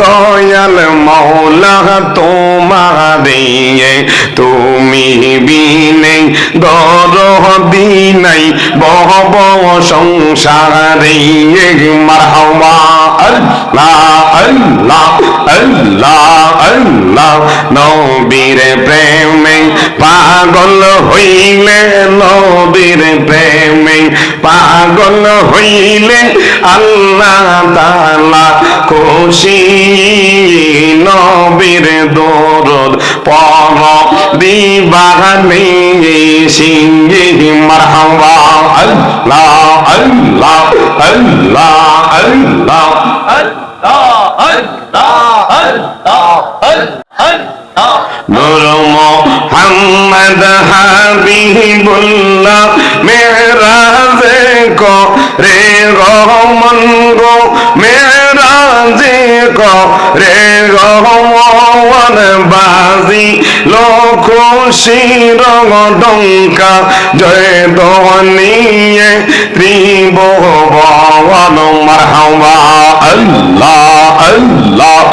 দয়াল মৌলা তোমারে তুমি বিনে দরদি নাই বহব সংসারে। মারহামা আল্লাহ আল্লাহ আল্লাহ নবীর প্রেমে পাগল হইলে, নবীর প্রেমে পাগল হইলে আল্লাহ তালা খুশি নবীর দরদ পর দিবাগানে সিংহি মারহাবা। আল্লাহ আল্লাহ আল্লাহ আল্লাহ। نور محمد حبیب اللہ معراج کو رے غمن گو معراج کو رے غمن بازی لو খুশি রঙ ডঙ্কা জয় দনিয়ে ত্রিভুবন মারহাবা আল্লাহ আল্লাহ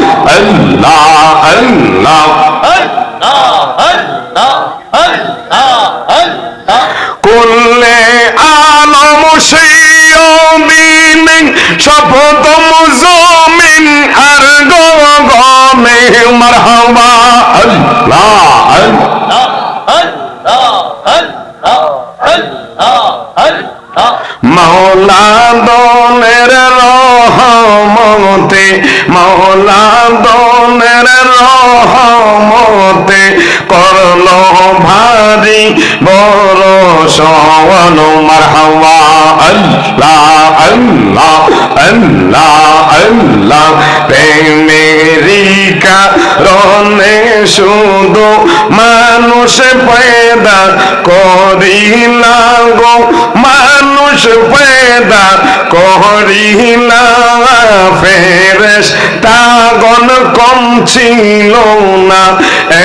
মৌলা দনের রহমতে মৌলা দনের রহমতে করল ভারি বড় সওয়ান মারহাবা আল্লাহ আল্লাহ আল্লাহ আল্লাহ প্রেমেরিকা রনে শুধু মানুষ পয়দা করিলা গো। মানুষ পয়দা করিলা ফেরেস তাগন কম ছিল না।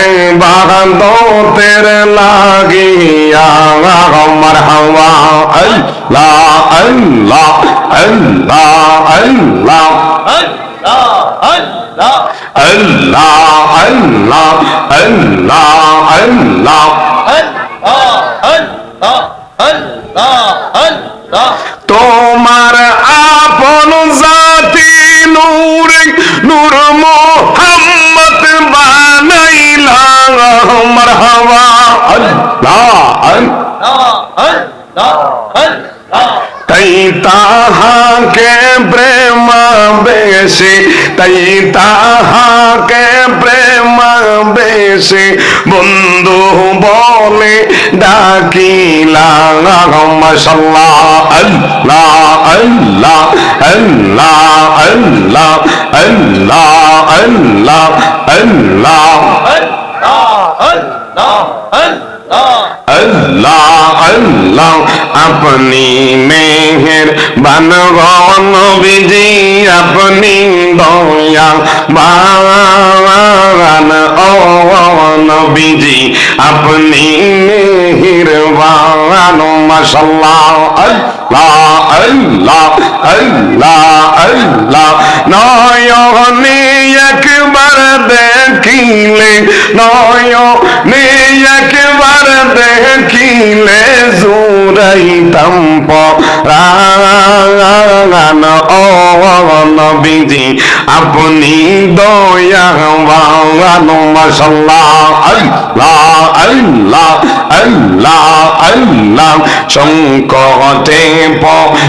এবাদতের লাগিয়া আমার হাওয়া আল্লাহ আল্লাহ আল্লাহ আল্লাহ। আল্লাহ আল্লাহ। আল্লাহ আল্লাহ তোমার আপন জাতি নূর নূর মোহাম্মদ বানাইলা মারহাবা। আল্লাহ তাই তাহাকে প্রেম বেশি, তাই তাহাকে প্রেম বেশি। বন্ধু বলে ডাকিলা মশাল্লাহ আল্লাহ আল্লাহ আল্লাহ আল্লাহ আল্লাহ আল্লাহ আল্লাহ আল্লাহ আল্লাহ আপনি মেহের বানগন বিজি, আপনি দয়া ও নবীজি, আপনি মেহের বান মাশাল্লাহ, আল্লাহ আল্লাহ আল্লাহ আল্লাহ। নয়নে একবার দেখিলে, নয়নে একবার দেখিলে জুরাইতাম পরাণ ও নবীজি, আপনি দয়া মাশাল্লাহ, আল্লাহ আল্লাহ আল্লাহ আল্লাহ, সংকটে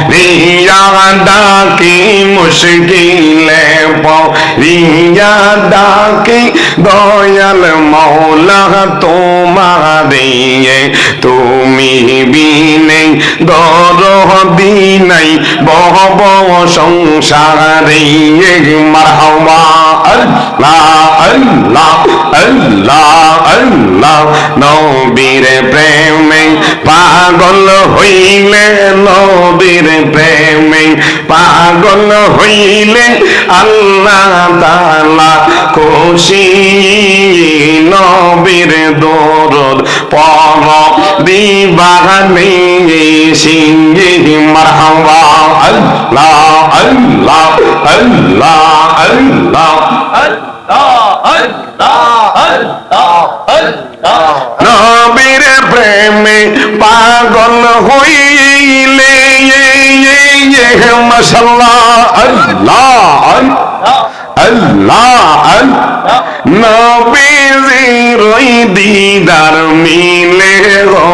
পিয়া ডাকি, মুশকিলে পিয়া ডাকি, দয়াল মৌলা, তোমারে তুমি বিনে দরদি নাই বহব সংসারে মারহাবা আল্লাহ আল্লাহ আল্লাহ আল্লাহ। নবীর প্রেমে পাগল হইলে, নবীর প্রেমে পাগল হইলে আল্লাহ তালা খুশি। নবীর দরদ পর দিবানে সিংহি মারহাবা। আল্লাহ আল্লাহ আল্লাহ আল্লাহ, নবীর প্রেমে পাগল হইলে, মশাল্লাহ, আল্লাহ আল্লাহ নবীজির ওই দিদার মিলে গো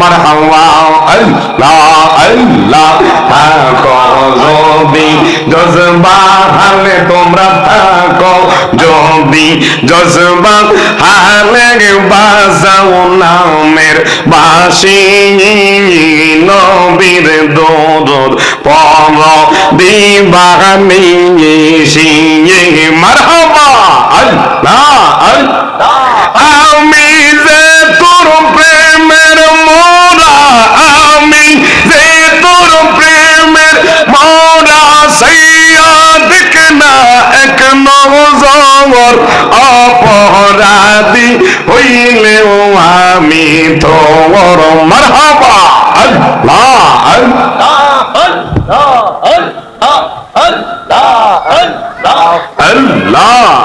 মারহাবা, আল্লাহ আল্লাহ, থাকো যদি জজবা হালে তোমরা থাকো যদি জজবা হালে বাজাও নামের বাসি নবীর দোদর পর দিবানি সিয়ে মারহাবা, আল্লাহ। অপরাধী হইলেও আমি তোর মারহাবা। আল্লাহ। আল্লাহ। আল্লাহ।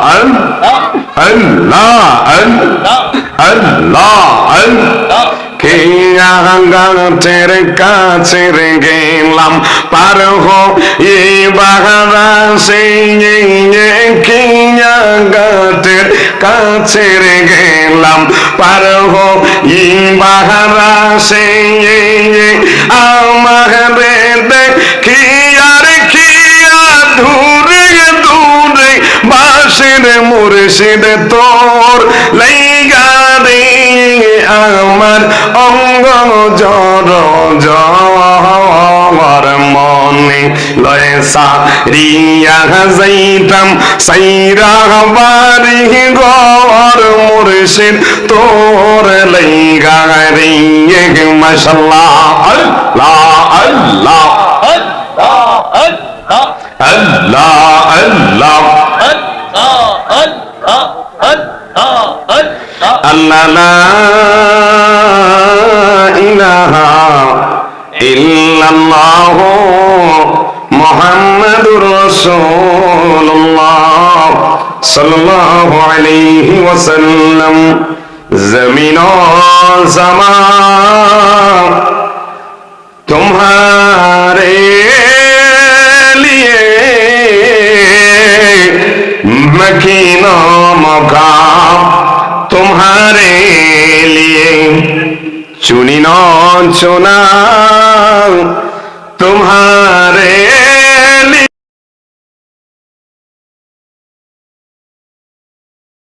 আল্লাহ। আল্লাহ। গাছের কাছে গেলাম পার হো এ বাগারা সে কে গাছের কাছে গেলাম পার হো সে আমার দেখি খিয়া দূরে দূরে বাসের মুর্শিদ তোর লাইগা আমার অঙ্গ জর জর মনে লয় সারিয়া যাইতাম সাইরা বাড়ি ঘর মুর্শিদ তোর লাইগা রে মাশাল্লাহ আল্লাহ আল্লাহ আল্লাহ আল্লাহ আল্লাহ লা ইলাহা إله إلا الله محمد رسول الله صلى الله عليه وسلم زمین و زمان تمہارے لیے مکین و مقام تمہارے لیے चुनी नो चुना तुम्हारे